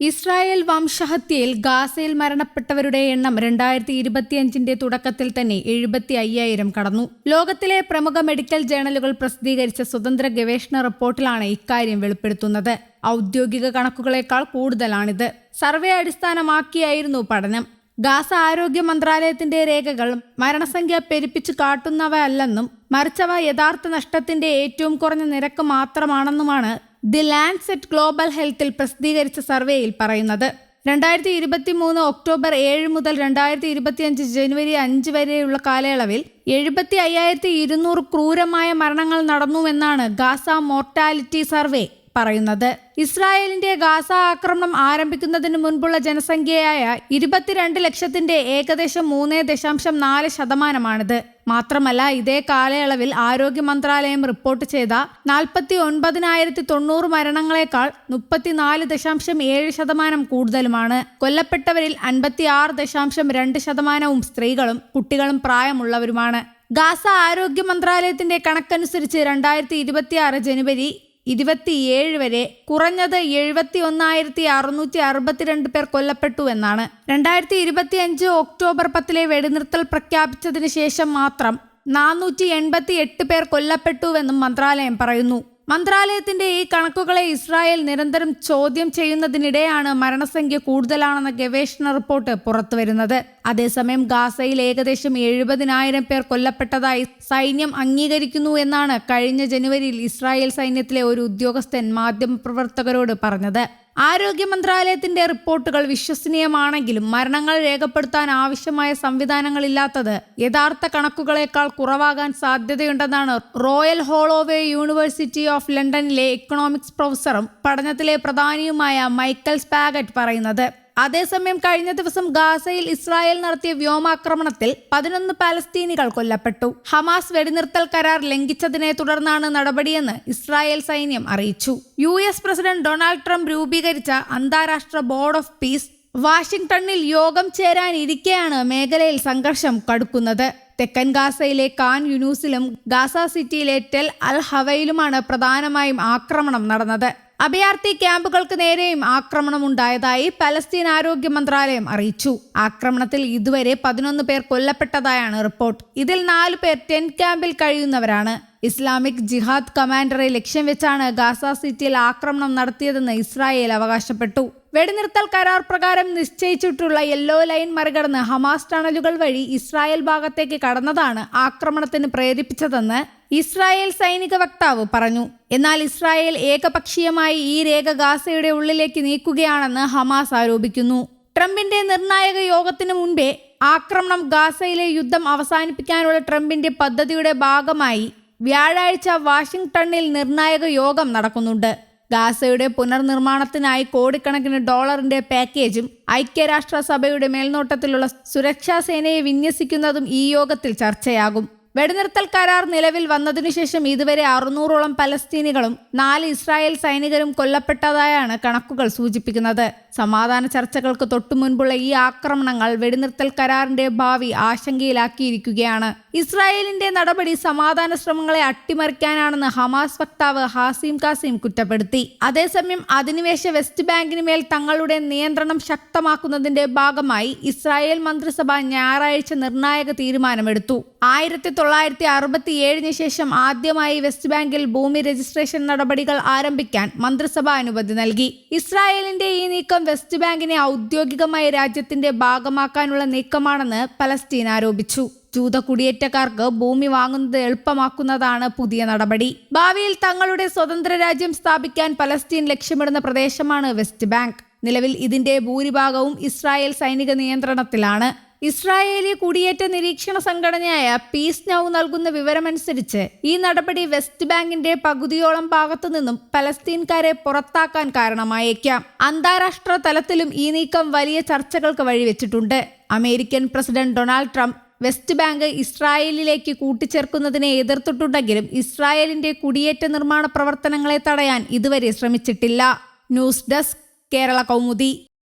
Israel വംശഹത്യയിൽ ഗാസയിൽ മരണപ്പെട്ടവരുടെ എണ്ണം രണ്ടായിരത്തി ഇരുപത്തിയഞ്ചിന്റെ തുടക്കത്തിൽ തന്നെ എഴുപത്തി അയ്യായിരം കടന്നു. ലോകത്തിലെ പ്രമുഖ മെഡിക്കൽ ജേണലുകൾ പ്രസിദ്ധീകരിച്ച സ്വതന്ത്ര ഗവേഷണ റിപ്പോർട്ടിലാണ് ഇക്കാര്യം വെളിപ്പെടുത്തുന്നത്. ഔദ്യോഗിക കണക്കുകളേക്കാൾ കൂടുതലാണിത്. സർവേ അടിസ്ഥാനമാക്കിയായിരുന്നു പഠനം. ഗാസ ആരോഗ്യ മന്ത്രാലയത്തിന്റെ രേഖകൾ മരണസംഖ്യ പെരുപ്പിച്ചു കാട്ടുന്നവയല്ലെന്നും മറിച്ചവ യഥാർത്ഥ നഷ്ടത്തിന്റെ ഏറ്റവും കുറഞ്ഞ നിരക്ക് മാത്രമാണെന്നുമാണ് ദി ലാൻഡ്സെറ്റ് ഗ്ലോബൽ ഹെൽത്തിൽ പ്രസിദ്ധീകരിച്ച സർവേയിൽ പറയുന്നത്. രണ്ടായിരത്തി ഇരുപത്തി മൂന്ന് ഒക്ടോബർ ഏഴ് മുതൽ രണ്ടായിരത്തി ഇരുപത്തിയഞ്ച് ജനുവരി അഞ്ച് വരെയുള്ള കാലയളവിൽ എഴുപത്തി അയ്യായിരത്തി ഇരുന്നൂറ് ക്രൂരമായ മരണങ്ങൾ നടന്നുവെന്നാണ് ഗാസ മോർട്ടാലിറ്റി സർവേ പറയുന്നത്. ഇസ്രായേലിന്റെ ഗാസ ആക്രമണം ആരംഭിക്കുന്നതിന് മുൻപുള്ള ജനസംഖ്യയായ ഇരുപത്തിരണ്ട് ലക്ഷത്തിന്റെ ഏകദേശം മൂന്ന് ദശാംശം നാല് ശതമാനമാണിത്. മാത്രമല്ല ഇതേ കാലയളവിൽ ആരോഗ്യ മന്ത്രാലയം റിപ്പോർട്ട് ചെയ്ത നാൽപ്പത്തി ഒൻപതിനായിരത്തി തൊണ്ണൂറ് മരണങ്ങളെക്കാൾ മുപ്പത്തിനാല് ദശാംശം ഏഴ് ശതമാനം കൂടുതലുമാണ്. കൊല്ലപ്പെട്ടവരിൽ അൻപത്തി ആറ് ദശാംശം രണ്ട് ശതമാനവും സ്ത്രീകളും കുട്ടികളും പ്രായമുള്ളവരുമാണ്. ഗാസ ആരോഗ്യ മന്ത്രാലയത്തിന്റെ കണക്കനുസരിച്ച് രണ്ടായിരത്തി ഇരുപത്തിയാറ് ജനുവരി ഇരുപത്തിയേഴ് വരെ കുറഞ്ഞത് എഴുപത്തി ഒന്നായിരത്തി അറുന്നൂറ്റി അറുപത്തിരണ്ട് പേർ കൊല്ലപ്പെട്ടു എന്നാണ്. രണ്ടായിരത്തി ഇരുപത്തി അഞ്ച് ഒക്ടോബർ പത്തിലെ വെടിനിർത്തൽ പ്രഖ്യാപിച്ചതിന് ശേഷം മാത്രം നാനൂറ്റി എൺപത്തി എട്ട് പേർ കൊല്ലപ്പെട്ടുവെന്നും മന്ത്രാലയം പറയുന്നു. മന്ത്രാലയത്തിന്റെ ഈ കണക്കുകളെ ഇസ്രായേൽ നിരന്തരം ചോദ്യം ചെയ്യുന്നതിനിടെയാണ് മരണസംഖ്യ കൂടുതലാണെന്ന ഗവേഷണ റിപ്പോർട്ട് പുറത്തുവരുന്നത്. അതേസമയം ഗാസയിൽ ഏകദേശം എഴുപതിനായിരം പേർ കൊല്ലപ്പെട്ടതായി സൈന്യം അംഗീകരിക്കുന്നു എന്നാണ് കഴിഞ്ഞ ജനുവരിയിൽ ഇസ്രായേൽ സൈന്യത്തിലെ ഒരു ഉദ്യോഗസ്ഥൻ മാധ്യമപ്രവർത്തകരോട് പറഞ്ഞത്. ആരോഗ്യ മന്ത്രാലയത്തിന്റെ റിപ്പോർട്ടുകൾ വിശ്വസനീയമാണെങ്കിലും മരണങ്ങൾ രേഖപ്പെടുത്താൻ ആവശ്യമായ സംവിധാനങ്ങളില്ലാത്തത് യഥാർത്ഥ കണക്കുകളേക്കാൾ കുറവാകാൻ സാധ്യതയുണ്ടെന്നാണ് റോയൽ ഹോളോവേ യൂണിവേഴ്സിറ്റി ഓഫ് ലണ്ടനിലെ ഇക്കണോമിക്സ് പ്രൊഫസറും പഠനത്തിലെ പ്രധാനിയുമായ മൈക്കൽ സ്പാഗറ്റ് പറയുന്നത്. അതേസമയം കഴിഞ്ഞ ദിവസം ഗാസയിൽ ഇസ്രായേൽ നടത്തിയ വ്യോമാക്രമണത്തിൽ പതിനൊന്ന് പാലസ്തീനികൾ കൊല്ലപ്പെട്ടു. ഹമാസ് വെടിനിർത്തൽ കരാർ ലംഘിച്ചതിനെ തുടർന്നാണ് നടപടിയെന്ന് ഇസ്രായേൽ സൈന്യം അറിയിച്ചു. U S president Donald Trump രൂപീകരിച്ച അന്താരാഷ്ട്ര ബോർഡ് ഓഫ് പീസ് വാഷിംഗ്ടണിൽ യോഗം ചേരാനിരിക്കെയാണ് മേഖലയിൽ സംഘർഷം കടുക്കുന്നത്. തെക്കൻ ഗാസയിലെ കാൻ യുനൂസിലും ഗാസ സിറ്റിയിലെ ടെൽ അൽ ഹവയിലുമാണ് പ്രധാനമായും ആക്രമണം നടന്നത്. അഭയാർത്ഥി ക്യാമ്പുകൾക്ക് നേരെയും ആക്രമണം ഉണ്ടായതായി പലസ്തീൻ ആരോഗ്യ മന്ത്രാലയം അറിയിച്ചു. ആക്രമണത്തിൽ ഇതുവരെ പതിനൊന്ന് പേർ കൊല്ലപ്പെട്ടതായാണ് റിപ്പോർട്ട്. ഇതിൽ നാല് പേർ ടെൻ ക്യാമ്പിൽ കഴിയുന്നവരാണ്. ഇസ്ലാമിക് ജിഹാദ് കമാൻഡറെ ലക്ഷ്യം വെച്ചാണ് ഗാസ സിറ്റിയിൽ ആക്രമണം നടത്തിയതെന്ന് ഇസ്രായേൽ അവകാശപ്പെട്ടു. വെടിനിർത്തൽ കരാർ പ്രകാരം നിശ്ചയിച്ചിട്ടുള്ള യെല്ലോ ലൈൻ മറികടന്ന് ഹമാസ് ടണലുകൾ വഴി ഇസ്രായേൽ ഭാഗത്തേക്ക് കടന്നതാണ് ആക്രമണത്തിന് പ്രേരിപ്പിച്ചതെന്ന് ഇസ്രായേൽ സൈനിക വക്താവ് പറഞ്ഞു. എന്നാൽ ഇസ്രായേൽ ഏകപക്ഷീയമായി ഈ രേഖ ഗാസയുടെ ഉള്ളിലേക്ക് നീക്കുകയാണെന്ന് ഹമാസ് ആരോപിക്കുന്നു. ട്രംപിന്റെ നിർണായക യോഗത്തിന് മുൻപേ ആക്രമണം ഗാസയിലെ യുദ്ധം അവസാനിപ്പിക്കാനുള്ള ട്രംപിന്റെ പദ്ധതിയുടെ ഭാഗമായി വ്യാഴാഴ്ച വാഷിംഗ്ടണിൽ നിർണായക യോഗം നടക്കുന്നുണ്ട്. ഗാസയുടെ പുനർനിർമ്മാണത്തിനായി കോടിക്കണക്കിന് ഡോളറിന്റെ പാക്കേജും ഐക്യരാഷ്ട്രസഭയുടെ മേൽനോട്ടത്തിലുള്ള സുരക്ഷാ സേനയെ വിന്യസിക്കുന്നതും ഈ യോഗത്തിൽ ചർച്ചയാകും. വെടിനിർത്തൽ കരാർ നിലവിൽ വന്നതിനുശേഷം ഇതുവരെ അറുന്നൂറോളം പലസ്തീനികളും നാല് ഇസ്രായേൽ സൈനികരും കൊല്ലപ്പെട്ടതായാണ് കണക്കുകൾ സൂചിപ്പിക്കുന്നത്. സമാധാന ചർച്ചകൾക്ക് തൊട്ടുമുൻപുള്ള ഈ ആക്രമണങ്ങൾ വെടിനിർത്തൽ കരാറിന്റെ ഭാവി ആശങ്കയിലാക്കിയിരിക്കുകയാണ്. ഇസ്രായേലിന്റെ നടപടി സമാധാന ശ്രമങ്ങളെ അട്ടിമറിക്കാനാണെന്ന് ഹമാസ് വക്താവ് ഹാസിം കാസിം കുറ്റപ്പെടുത്തി. അതേസമയം അധിനിവേശ വെസ്റ്റ് ബാങ്കിന് മേൽ തങ്ങളുടെ നിയന്ത്രണം ശക്തമാക്കുന്നതിന്റെ ഭാഗമായി ഇസ്രായേൽ മന്ത്രിസഭ ഞായറാഴ്ച നിർണായക തീരുമാനമെടുത്തു. ആയിരത്തി തൊള്ളായിരത്തി അറുപത്തി ഏഴിന് ശേഷം ആദ്യമായി വെസ്റ്റ് ബാങ്കിൽ ഭൂമി രജിസ്ട്രേഷൻ നടപടികൾ ആരംഭിക്കാൻ മന്ത്രിസഭ അനുമതി നൽകി. ഇസ്രായേലിന്റെ ഈ നീക്കം വെസ്റ്റ് ബാങ്കിനെ ഔദ്യോഗികമായി രാജ്യത്തിന്റെ ഭാഗമാക്കാനുള്ള നീക്കമാണെന്ന് പലസ്തീൻ ആരോപിച്ചു. ജൂത കുടിയേറ്റക്കാർക്ക് ഭൂമി വാങ്ങുന്നത് എളുപ്പമാക്കുന്നതാണ് പുതിയ നടപടി. ഭാവിയിൽ തങ്ങളുടെ സ്വതന്ത്ര രാജ്യം സ്ഥാപിക്കാൻ പലസ്തീൻ ലക്ഷ്യമിടുന്ന പ്രദേശമാണ് വെസ്റ്റ് ബാങ്ക്. നിലവിൽ ഇതിന്റെ ഭൂരിഭാഗവും ഇസ്രായേൽ സൈനിക നിയന്ത്രണത്തിലാണ്. ഇസ്രായേലി കുടിയേറ്റ നിരീക്ഷണ സംഘടനയായ പീസ് നൗ നൽകുന്ന വിവരമനുസരിച്ച് ഈ നടപടി വെസ്റ്റ് ബാങ്കിന്റെ പകുതിയോളം ഭാഗത്തു നിന്നും പലസ്തീൻകാരെ പുറത്താക്കാൻ കാരണമായേക്കാം. അന്താരാഷ്ട്ര തലത്തിലും ഈ നീക്കം വലിയ ചർച്ചകൾക്ക് വഴിവെച്ചിട്ടുണ്ട്. American president Donald Trump West Bank ഇസ്രായേലിലേക്ക് കൂട്ടിച്ചേർക്കുന്നതിനെ എതിർത്തിട്ടുണ്ടെങ്കിലും ഇസ്രായേലിന്റെ കുടിയേറ്റ നിർമ്മാണ പ്രവർത്തനങ്ങളെ തടയാൻ ഇതുവരെ ശ്രമിച്ചിട്ടില്ല. News desk Kerala Kaumudi.